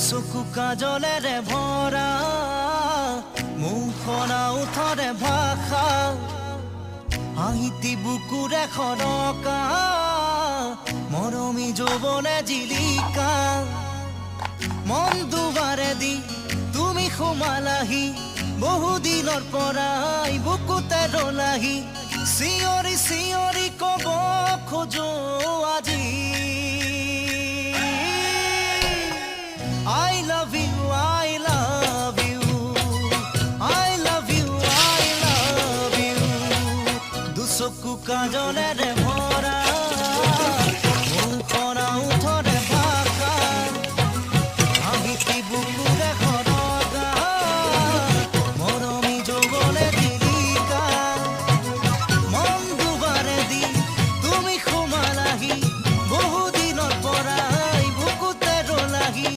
চকু কাজলেৰে ভৰা মুখনা উঠৰে ভাষা, হাঁহিতি বুকুৰে সৰকা মৰমী যৌৱনে জিলিকা। মন দুবাৰে দি তুমি সোমালাহি, বহুদিনৰ পৰাই বুকুতে ৰলাহি, চিঞৰি চিঞৰি কব চকু কাজলেৰে ভৰা